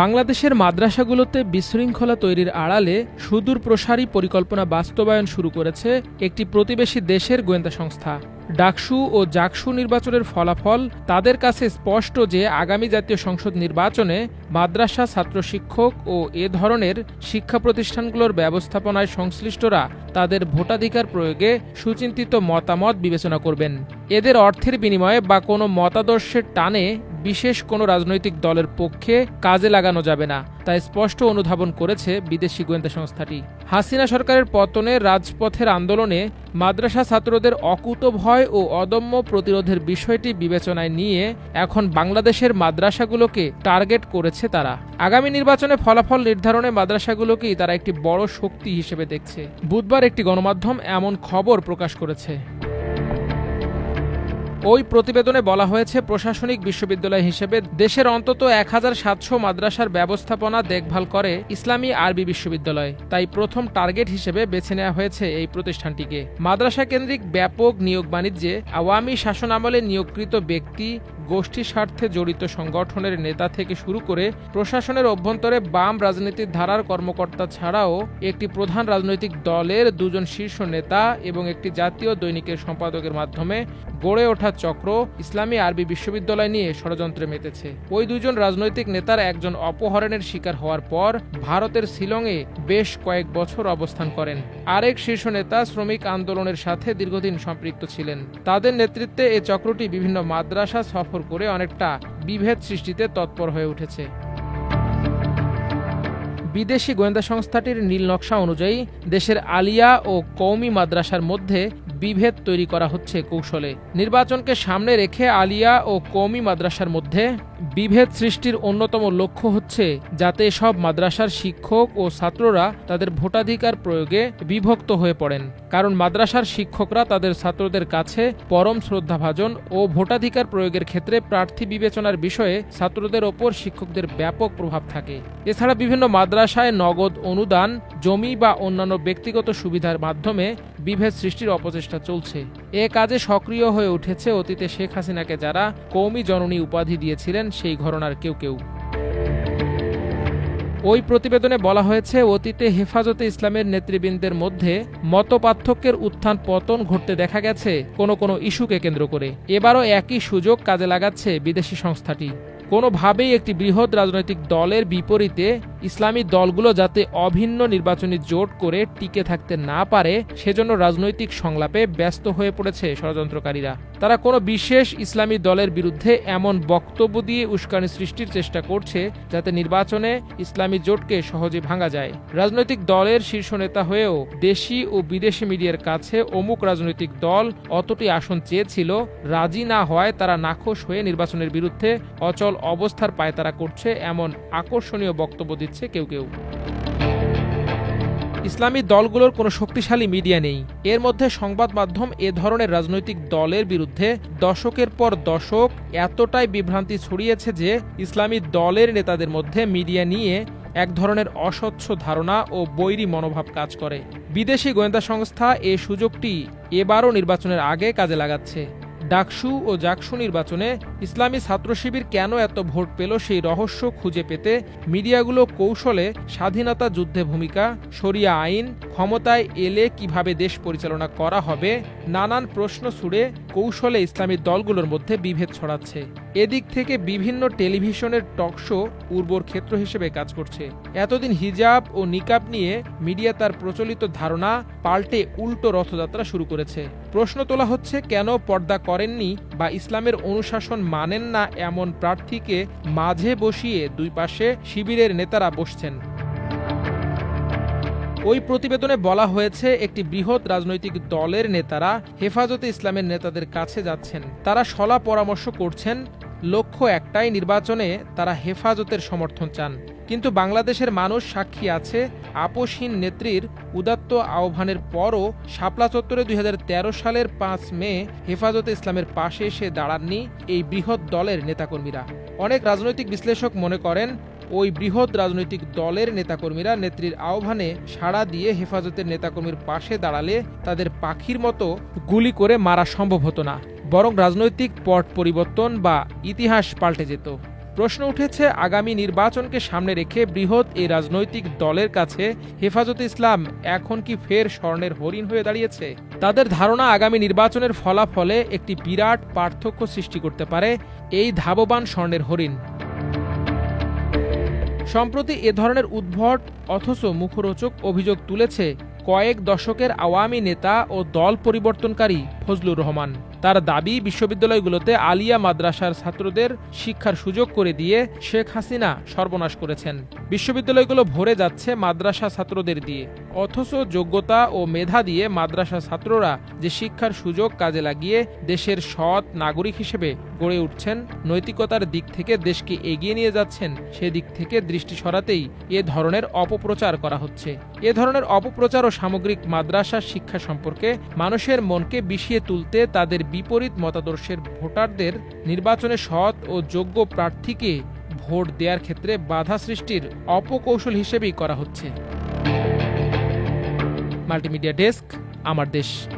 বাংলাদেশের মাদ্রাসাগুলোতে বিশৃঙ্খলা তৈরির আড়ালে সুদূর প্রসারী পরিকল্পনা বাস্তবায়ন শুরু করেছে একটি প্রতিবেশী দেশের গোয়েন্দা সংস্থা। ডাকসু ও জাকসু নির্বাচনের ফলাফল তাদের কাছে স্পষ্ট যে আগামী জাতীয় সংসদ নির্বাচনে মাদ্রাসা, ছাত্র শিক্ষক ও এ ধরনের শিক্ষা প্রতিষ্ঠানগুলোর ব্যবস্থাপনায় সংশ্লিষ্টরা তাদের ভোটাধিকার প্রয়োগে সুচিন্তিত মতামত বিবেচনা করবেন। এদের অর্থের বিনিময়ে বা কোনো মতাদর্শের টানে বিশেষ কোনো রাজনৈতিক দলের পক্ষে কাজে লাগানো যাবে না তা স্পষ্ট অনুধাবন করেছে বিদেশি গোয়েন্দা সংস্থাটি। হাসিনা সরকারের পতনে রাজপথের আন্দোলনে মাদ্রাসা ছাত্রদের অকুত ভয় ও অদম্য প্রতিরোধের বিষয়টি বিবেচনায় নিয়ে এখন বাংলাদেশের মাদ্রাসাগুলোকে টার্গেট করেছে তারা। আগামী নির্বাচনে ফলাফল নির্ধারণে মাদ্রাসাগুলোকেই তারা একটি বড় শক্তি হিসেবে দেখছে। বুধবার একটি গণমাধ্যম এমন খবর প্রকাশ করেছে। ওই প্রতিবেদনে বলা হয়েছে, প্রশাসনিক বিশ্ববিদ্যালয় হিসেবে দেশের অন্তত এক হাজার সাতশো মাদ্রাসার ব্যবস্থাপনা দেখভাল করে ইসলামী আরবি বিশ্ববিদ্যালয়। তাই প্রথম টার্গেট হিসেবে বেছে নেওয়া হয়েছে এই প্রতিষ্ঠানটিকে। মাদ্রাসা কেন্দ্রিক ব্যাপক নিয়োগ বাণিজ্যে আওয়ামী শাসন আমলে নিয়োগকৃত ব্যক্তি গোষ্ঠী স্বার্থে জড়িত সংগঠনের নেতা থেকে শুরু করে প্রশাসনের অভ্যন্তরে বাম রাজনীতির ধারার কর্মকর্তা ছাড়াও একটি প্রধান রাজনৈতিক দলের দুজন শীর্ষ নেতা এবং একটি জাতীয় দৈনিকের সম্পাদকের মাধ্যমে গড়ে ওঠা চক্র ইসলামী আরবি বিশ্ববিদ্যালয় নিয়ে ষড়যন্ত্রে মেতেছে। ওই দুজন রাজনৈতিক নেতার একজন অপহরণের শিকার হওয়ার পর ভারতের শিলংয়ে বেশ কয়েক বছর অবস্থান করেন। আরেক শীর্ষ নেতা শ্রমিক আন্দোলনের সাথে দীর্ঘদিন সম্পৃক্ত ছিলেন। তাদের নেতৃত্বে এ চক্রটি বিভিন্ন মাদ্রাসা সফর করে অনেকটা বিভেদ সৃষ্টিতে তৎপর হয়ে উঠেছে। বিদেশি গোয়েন্দা সংস্থাটির নীল নকশা অনুযায়ী দেশের আলিয়া ও কৌমি মাদ্রাসার মধ্যে বিভেদ তৈরি করা হচ্ছে কৌশলে। নির্বাচনকে সামনে রেখে আলিয়া ও কৌমি মাদ্রাসার মধ্যে বিভেদ সৃষ্টির অন্যতম লক্ষ্য হচ্ছে যাতে সব মাদ্রাসার শিক্ষক ও ছাত্ররা তাদের ভোটাধিকার প্রয়োগে বিভক্ত হয়ে পড়েন। কারণ মাদ্রাসার শিক্ষকরা তাদের ছাত্রদের কাছে পরম শ্রদ্ধাভাজন ও ভোটাধিকার প্রয়োগের ক্ষেত্রে প্রার্থী বিবেচনার বিষয়ে ছাত্রদের ওপর শিক্ষকদের ব্যাপক প্রভাব থাকে। এছাড়া বিভিন্ন মাদ্রাসায় নগদ অনুদান, জমি বা অন্যান্য ব্যক্তিগত সুবিধার মাধ্যমে বিভেদ সৃষ্টির অপচেষ্টা চলছে। এ কাজে সক্রিয় হয়ে উঠেছে অতীতে শেখ হাসিনাকে যারা কৌমি জননী উপাধি দিয়েছিলেন, সেই ঘরনার কেউ কেউ। ওই প্রতিবেদনে বলা হয়েছে, অতীতে হেফাজতে ইসলামের নেতৃবৃন্দের মধ্যে মত পার্থক্যের উত্থান পতন ঘটতে দেখা গেছে কোনো কোনো ইস্যুকে কেন্দ্র করে। এবারও একই সুযোগ কাজে লাগাচ্ছে বিদেশি সংস্থাটি। কোনোভাবেই একটি বৃহৎ রাজনৈতিক দলের বিপরীতে ইসলামী দলগুলো যাতে অভিন্ন নির্বাচনী জোট করে টিকে থাকতে না পারে, সেজন্য রাজনৈতিক সংলাপে ব্যস্ত হয়ে পড়েছে ষড়যন্ত্রকারীরা। তারা কোনো বিশেষ ইসলামী দলের বিরুদ্ধে এমন বক্তব্য দিয়ে উস্কানি সৃষ্টির চেষ্টা করছে, যাতে নির্বাচনে ইসলামী জোটকে সহজে ভাঙা যায়। রাজনৈতিক দলের শীর্ষ নেতা হয়েও দেশি ও বিদেশি মিডিয়ার কাছে অমুক রাজনৈতিক দল অতটি আসন চেয়েছিল, রাজি না হওয়ায় তারা নাখোশ হয়ে নির্বাচনের বিরুদ্ধে অচল অবস্থার পায়তারা করছে এমন আকর্ষণীয় বক্তব্য দিচ্ছে কেউ কেউ। ইসলামী দলগুলোর কোনো শক্তিশালী মিডিয়া নেই। এর মধ্যে সংবাদ মাধ্যম এ ধরনের রাজনৈতিক দলের বিরুদ্ধে দশকের পর দশক এতটাই বিভ্রান্তি ছড়িয়েছে যে ইসলামী দলের নেতাদের মধ্যে মিডিয়া নিয়ে এক ধরনের অস্বচ্ছ ধারণা ও বৈরী মনোভাব কাজ করে। বিদেশি গোয়েন্দা সংস্থা এ সুযোগটি এবারও নির্বাচনের আগে কাজে লাগাচ্ছে। ডাকসু ও জাকসু নির্বাচনে ইসলামী ছাত্র শিবির কেন এত ভোট পেল সেই রহস্য খুঁজে পেতে মিডিয়াগুলো কৌশলে স্বাধীনতা যুদ্ধে ভূমিকা সরিয়া আইন, ক্ষমতায় এলে কীভাবে দেশ পরিচালনা করা হবে, নানান প্রশ্ন ছুড়ে কৌশলে ইসলামী দলগুলোর মধ্যে বিভেদ ছড়াচ্ছে। এদিক থেকে বিভিন্ন টেলিভিশনের টকশো উর্বর ক্ষেত্র হিসেবে কাজ করছে। এতদিন হিজাব ও নিকাব নিয়ে মিডিয়া তার প্রচলিত ধারণা পাল্টে উল্টো রথযাত্রা শুরু করেছে। প্রশ্ন তোলা হচ্ছে, কেন পর্দা করেননি বা ইসলামের অনুশাসন মানেন না এমন প্রার্থীকে মাঝে বসিয়ে দুই পাশে শিবিরের নেতারা বসছেন। ওই প্রতিবেদনে বলা হয়েছে, একটি বৃহৎ রাজনৈতিক দলের নেতারা হেফাজতে ইসলামের নেতাদের কাছে যাচ্ছেন। তারা সলা পরামর্শ করছেন, লক্ষ্য একটাই নির্বাচনে তারা হেফাজতের সমর্থন চান। কিন্তু বাংলাদেশের মানুষ সাক্ষী আছে আপোষহীন নেত্রীর উদাত্ত আহ্বানের পরও শাপলা চত্বরে দুই হাজার তেরো সালের পাঁচ মে হেফাজতে ইসলামের পাশে এসে দাঁড়াননি এই বৃহৎ দলের নেতাকর্মীরা। অনেক রাজনৈতিক বিশ্লেষক মনে করেন, ওই বৃহৎ রাজনৈতিক দলের নেতাকর্মীরা নেত্রীর আহ্বানে সাড়া দিয়ে হেফাজতের নেতাকর্মীর পাশে দাঁড়ালে তাদের পাখির মতো গুলি করে মারা সম্ভব হতো না, বরং রাজনৈতিক পট পরিবর্তন বা ইতিহাস পাল্টে যেত। প্রশ্ন উঠেছে, আগামী নির্বাচনকে সামনে রেখে বৃহৎ এই রাজনৈতিক দলের কাছে হেফাজতে ইসলাম এখন কি ফের স্বর্ণের হরিণ হয়ে দাঁড়িয়েছে? তাদের ধারণা আগামী নির্বাচনের ফলাফলে একটি বিরাট পার্থক্য সৃষ্টি করতে পারে এই ধাববান স্বর্ণের হরিণ। সম্প্রতি এ ধরনের উদ্ভট অথচ মুখরোচক অভিযোগ তুলেছে কয়েক দশকের আওয়ামী নেতা ও দল পরিবর্তনকারী ফজলুর রহমান। তার দাবি, বিশ্ববিদ্যালয়গুলোতে আলিয়া মাদ্রাসার ছাত্রদের শিক্ষার সুযোগ করে দিয়ে শেখ হাসিনা সর্বনাশ করেছেন। বিশ্ববিদ্যালয়গুলো ভরে যাচ্ছে মাদ্রাসা ছাত্রদের দিয়ে। অথচ যোগ্যতা ও মেধা দিয়ে মাদ্রাসা ছাত্ররা যে শিক্ষার সুযোগ কাজে লাগিয়ে দেশের সৎ নাগরিক হিসেবে গড়ে উঠছেন, নৈতিকতার দিক থেকে দেশকে এগিয়ে নিয়ে যাচ্ছেন, সেদিক থেকে দৃষ্টি সরাতেই এ ধরনের অপপ্রচার করা হচ্ছে। এ ধরনের অপপ্রচার ও সামগ্রিক মাদ্রাসা শিক্ষা সম্পর্কে মানুষের মনকে বিষিয়ে তুলতে তাদের বিপরীত মতাদর্শের ভোটারদের নির্বাচনে সৎ ও যোগ্য প্রার্থীকে ভোট দেওয়ার ক্ষেত্রে বাধা সৃষ্টির অপকৌশল হিসেবেই করা হচ্ছে। মাল্টিমিডিয়া ডেস্ক, আমার দেশ।